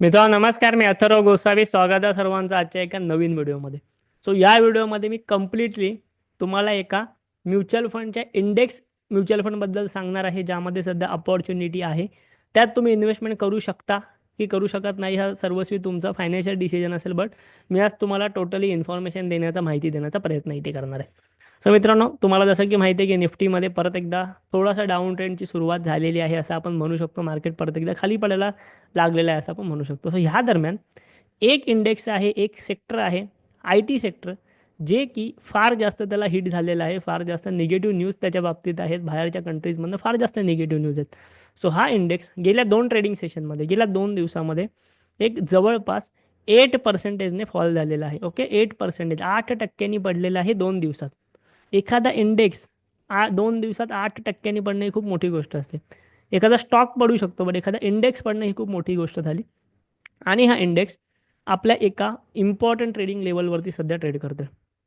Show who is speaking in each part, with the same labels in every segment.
Speaker 1: मित्रांनो नमस्कार मी अथर्व गोसावी. स्वागत आहे सर्वांचं आजच्या एका नवीन व्हिडिओमध्ये. सो या व्हिडिओमध्ये मी कम्प्लिटली तुम्हाला एका म्युच्युअल फंडच्या इंडेक्स म्युच्युअल फंडबद्दल सांगणार आहे ज्यामध्ये सध्या अपॉर्च्युनिटी आहे. त्यात तुम्ही इन्व्हेस्टमेंट करू शकता की करू शकत नाही हा सर्वस्वी तुमचा फायनान्शियल डिसिजन असेल बट मी आज तुम्हाला टोटली इन्फॉर्मेशन देण्याचा माहिती देण्याचा प्रयत्न इथे करणार आहे. सो मित्रांनो तुम्हाला जसं की माहिती आहे की निफ्टीमध्ये परत एकदा थोडासा डाऊन ट्रेंडची सुरुवात झालेली आहे असं आपण म्हणू शकतो. मार्केट परत एकदा खाली पडायला लागलेला आहे असं आपण म्हणू शकतो. सो ह्या दरम्यान एक इंडेक्स आहे एक सेक्टर आहे आय टी सेक्टर जे की फार जास्त त्याला हिट झालेलं आहे. फार जास्त निगेटिव्ह न्यूज त्याच्या बाबतीत आहेत. बाहेरच्या कंट्रीजमधनं फार जास्त निगेटिव्ह न्यूज आहेत. सो हा इंडेक्स गेल्या दोन ट्रेडिंग सेशनमध्ये गेल्या दोन दिवसामध्ये एक जवळपास एट पर्सेंटेजने फॉल झालेला आहे. ओके एट पर्सेंटेज आठ टक्क्यांनी पडलेला आहे दोन दिवसात. एखादा इंडेक्स आ दोन दिवसात आठ टक्क्यांनी पडणं ही खूप मोठी गोष्ट असते. एखादा स्टॉक पडू शकतो बट एखादा इंडेक्स पडणं ही खूप मोठी गोष्ट झाली. आणि हा इंडेक्स आपल्या एका इम्पॉर्टंट ट्रेडिंग लेवलवरती सध्या ट्रेड करतो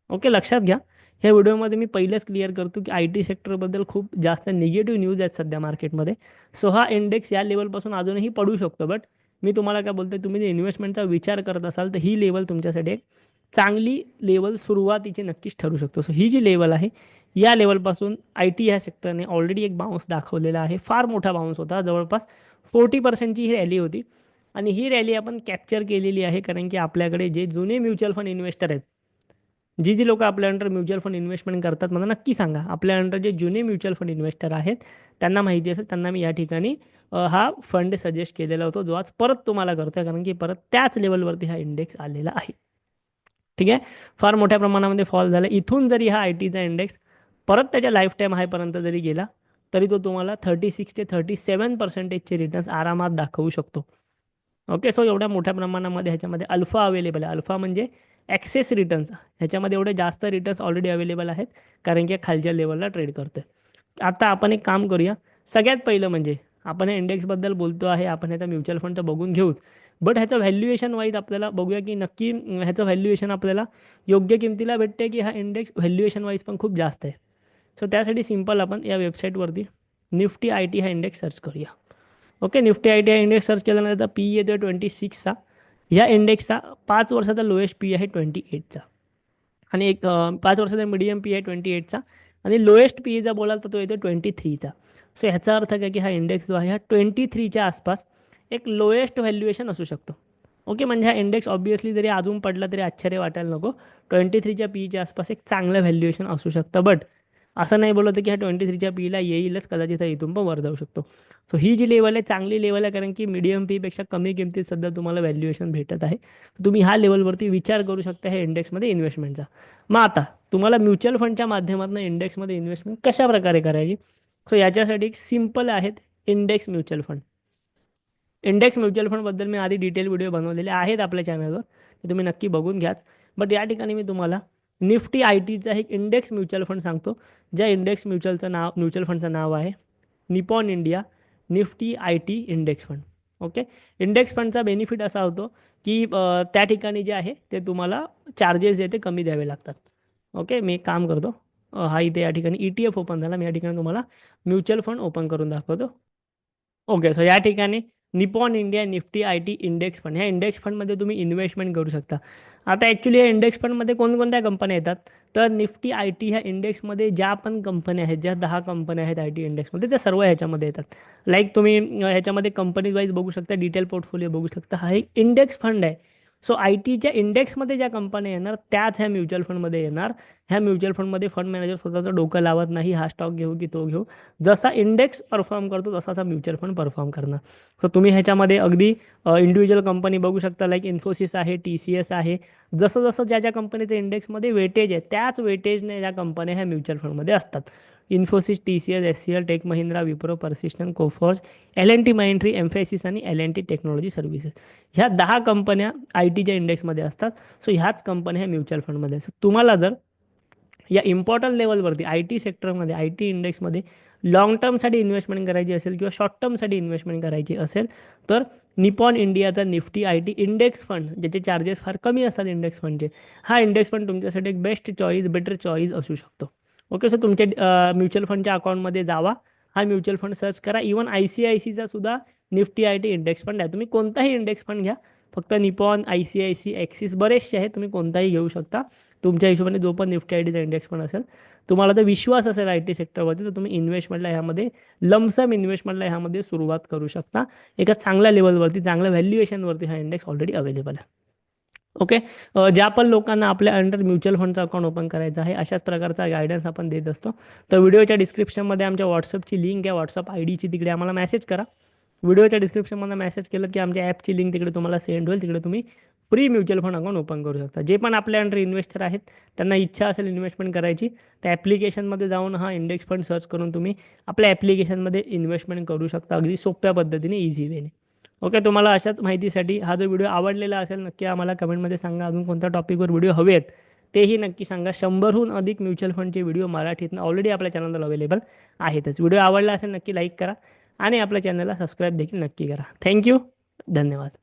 Speaker 1: ओके लक्षात घ्या. ह्या व्हिडिओमध्ये मी पहिलेच क्लिअर करतो की आय टी सेक्टरबद्दल खूप जास्त निगेटिव्ह न्यूज आहेत सध्या मार्केटमध्ये सो हा इंडेक्स या लेवलपासून अजूनही पडू शकतो बट मी तुम्हाला काय बोलते तुम्ही जे इन्व्हेस्टमेंटचा विचार करत असाल तर ही लेवल तुमच्यासाठी एक चांगली लेवल सुरुवातीची नक्कीच ठरू शकतो. सो ही जी लेवल आहे या लेवलपासून आय टी ह्या सेक्टरने ऑलरेडी एक बाउन्स दाखवलेला आहे. फार मोठा बाउन्स होता. जवळपास फोर्टी पर्सेंटची ही रॅली होती. आणि ही रॅली आपण कॅप्चर केलेली आहे कारण की आपल्याकडे जे जुने म्युच्युअल फंड इन्व्हेस्टर आहेत जी जी लोक आपल्या अंडर म्युच्युअल फंड इन्व्हेस्टमेंट करतात मला नक्की सांगा. आपल्या अंडर जे जुने म्युच्युअल फंड इन्व्हेस्टर आहेत त्यांना माहिती असेल त्यांना मी या ठिकाणी हा फंड सजेस्ट केलेला होतो जो आज परत तुम्हाला करतो कारण की परत त्याच लेवलवरती हा इंडेक्स आलेला आहे. ठीक आहे? फार मोठ्या प्रमाणामध्ये फॉल झाला. इथून जरी हा आय टीचा इंडेक्स परत त्याच्या लाईफ टाईम हायपर्यंत जरी गेला तरी तो तुम्हाला थर्टी सिक्स ते थर्टी सेवन पर्सेंटेजचे रिटर्न्स आरामात दाखवू शकतो. ओके सो एवढ्या मोठ्या प्रमाणामध्ये ह्याच्यामध्ये अल्फा अवेलेबल आहे. अल्फा म्हणजे ॲक्सेस रिटर्न्स ह्याच्यामध्ये एवढे जास्त रिटर्न्स ऑलरेडी अवेलेबल आहेत कारण की खालच्या लेवलला ट्रेड करते आता आपण एक काम करूया. सगळ्यात पहिलं म्हणजे आपण या इंडेक्सबद्दल बोलतो आहे आपण ह्याचा म्युच्युअल फंड तर बघून घेऊच. बट ह्याचं व्हॅल्युएशन वाईज आपल्याला बघूया की नक्की ह्याचं व्हॅल्युएशन आपल्याला योग्य किमतीला भेटते की हा इंडेक्स व्हॅल्युएशन वाईज पण खूप जास्त आहे. सो त्यासाठी सिंपल आपण या वेबसाईटवरती निफ्टी आय टी हा इंडेक्स सर्च करूया. ओके निफ्टी आय टी हा इंडेक्स सर्च केल्यानंतर त्याचा पी येतो ट्वेंटी सिक्सचा ह्या इंडेक्सचा पाच वर्षाचा लोएस्ट पी आहे ट्वेंटी एटचा आणि एक पाच वर्षाचा मिडियम पी आहे ट्वेंटी एटचा आणि लोएस्ट पी जर बोलाल तर तो येतो ट्वेंटी थ्रीचा सो ह्याचा अर्थ काय की हा इंडेक्स जो आहे हा ट्वेंटी थ्रीच्या आसपास एक लोएस्ट व्हॅल्युएशन असू शकतो. ओके म्हणजे हा इंडेक्स ऑब्वियसली जरी अजून पडला तरी आश्चर्य वाटायला नको. ट्वेंटी थ्रीच्या पीईच्या आसपास एक चांगलं व्हॅल्युएशन असू शकतं बट असं नाही बोलत की हा ट्वेंटी थ्रीच्या पीला येईलच कदाचित इथून पण वर जाऊ शकतो. सो ही जी लेवल आहे चांगली लेवल आहे कारण की मिडियम पीपेक्षा कमी किमतीत सध्या तुम्हाला व्हॅल्युएशन भेटत आहे. तुम्ही ह्या लेवलवरती विचार करू शकता ह्या इंडेक्समध्ये इन्व्हेस्टमेंटचा मग आता तुम्हाला म्युच्युअल फंडच्या माध्यमातून इंडेक्समध्ये इन्व्हेस्टमेंट कशा प्रकारे करायची? सो याच्यासाठी एक सिंपल आहेत index mutual fund index mutual फंडबद्दल मी आधी डिटेल व्हिडिओ बनवलेले आहेत आपल्या चॅनलवर ते तुम्ही नक्की बघून घ्याच. बट या ठिकाणी मी तुम्हाला निफ्टी आय टीचा एक इंडेक्स म्युच्युअल फंड सांगतो. ज्या इंडेक्स म्युच्युअलचं नाव म्युच्युअल फंडचं नाव आहे Nippon India Nifty I T index fund okay index फंडचा बेनिफिट असा होतो की त्या ठिकाणी जे आहे ते तुम्हाला चार्जेस जे ते कमी द्यावे लागतात. ओके मी एक काम करतो. हा इथे या ठिकाणी ई टी एफ ओपन झाला. मी या ठिकाणी तुम्हाला म्युच्युअल फंड ओपन करून दाखवतो. ओके सो या ठिकाणी Nippon India Nifty I T index fund. ह्या इंडेक्स फंडमध्ये तुम्ही इन्व्हेस्टमेंट करू शकता. आता ॲक्च्युली या इंडेक्स फंडमध्ये कोणकोणत्या कंपन्या येतात? तर निफ्टी आय टी ह्या इंडेक्समध्ये ज्या पण कंपन्या आहेत ज्या दहा कंपन्या आहेत आय टी इंडेक्समध्ये त्या सर्व ह्याच्यामध्ये येतात. लाईक तुम्ही ह्याच्यामध्ये कंपनीज वाईज बघू शकता डिटेल पोर्टफोलिओ बघू शकता. हा एक इंडेक्स फंड आहे. सो आय टीच्या इंडेक्समध्ये ज्या कंपन्या येणार त्याच ह्या म्युच्युअल फंडमध्ये येणार. ह्या म्युच्युअल फंडमध्ये फंड मॅनेजर स्वतःचं डोकं लावत नाही हा स्टॉक घेऊ की तो घेऊ. जसा इंडेक्स परफॉर्म करतो तसाचा म्युच्युअल फंड परफॉर्म करणार. सो तुम्ही ह्याच्यामध्ये अगदी इंडिव्हिज्युअल कंपनी बघू शकता लाईक इन्फोसिस आहे टी सी एस आहे. जसं जसं ज्या ज्या कंपनीचं इंडेक्समध्ये वेटेज आहे त्याच वेटेजने ज्या कंपन्या ह्या म्युच्युअल फंडमध्ये असतात. Infosys T C S H C L Tech Mahindra Wipro Persistent Coforge L N T Mindtree Mphasis आणि L N T technology services ह्या दहा कंपन्या आय टीच्या इंडेक्समध्ये असतात. सो ह्याच कंपन्या ह्या म्युच्युअल फंडमध्ये सो तुम्हाला जर या इम्पॉर्टंट लेवलवरती आय टी सेक्टरमध्ये आय टी इंडेक्समध्ये लॉंग टर्मसाठी इन्व्हेस्टमेंट करायची असेल किंवा शॉर्ट टर्मसाठी इन्व्हेस्टमेंट करायची असेल तर निपॉन इंडियाचा Nifty I T index fund ज्याचे चार्जेस फार कमी असतात इंडेक्स फंडचे हा इंडेक्स फंड तुमच्यासाठी एक बेस्ट चॉईस बेटर चॉईस असू शकतो. ओके सो तुमच्या म्युच्युअल फंडच्या अकाउंटमध्ये जावा. हा म्युच्युअल फंड सर्च करा. इवन आय सी आय सीचा सुद्धा Nifty I T index fund आहे. तुम्ही कोणताही इंडेक्स फंड घ्या. फक्त Nippon I C I C Axis बरेचसे आहेत. तुम्ही कोणताही घेऊ शकता. तुमच्या हिशोबाने जो पण निफ्टी आय टीचा इंडेक्स फंड असेल. तुम्हाला तर विश्वास असेल आय टी सेक्टरवरती तर तुम्ही इन्व्हेस्टमेंटला ह्यामध्ये लमसम इन्व्हेस्टमेंटला ह्यामध्ये सुरुवात करू शकता. एका चांगल्या लेवलवरती चांगल्या व्हॅल्युएशनवरती हा इंडेक्स ऑलरेडी अवेलेबल आहे. ओके? ज्या पण लोकांना आपल्या अंडर म्युच्युअल फंडचं अकाउंट ओपन करायचं आहे अशाच प्रकारचा गायडन्स आपण देत असतो. तर व्हिडिओच्या डिस्क्रिप्शनमध्ये आमच्या व्हॉट्सअपची लिंक आहे व्हॉट्सअप आय डीची तिकडे आम्हाला मेसेज करा. व्हिडिओच्या डिस्क्रिप्शनमध्ये मेसेज केलं की आमच्या ॲपची लिंक तिकडे तुम्हाला सेंड होईल तिकडे तुम्ही pre mutual fund account open करू शकता. जे पण आपल्या अंडर इन्व्हेस्टर आहेत त्यांना इच्छा असेल इन्व्हेस्टमेंट करायची तर ॲप्लिकेशनमध्ये जाऊन हा इंडेक्स फंड सर्च करून तुम्ही आपल्या ॲप्लिकेशनमध्ये इन्व्हेस्टमेंट करू शकता. अगदी सोप्या पद्धतीने इझी वेने ओके तुम्हाला अशाच माहितीसाठी हा जो व्हिडिओ आवडलेला असेल नक्की आम्हाला कमेंटमध्ये सांगा. अजून कोणत्या टॉपिकवर व्हिडिओ हवे आहेत तेही नक्की सांगा. शंभरहून अधिक म्युच्युअल फंडचे व्हिडिओ मराठीतनं ऑलरेडी आपल्या चॅनलवर अवेलेबल आहेतच. व्हिडिओ आवडला असेल नक्की लाईक करा आणि आपल्या चॅनलला सबस्क्राईब देखील नक्की करा. थँक्यू धन्यवाद.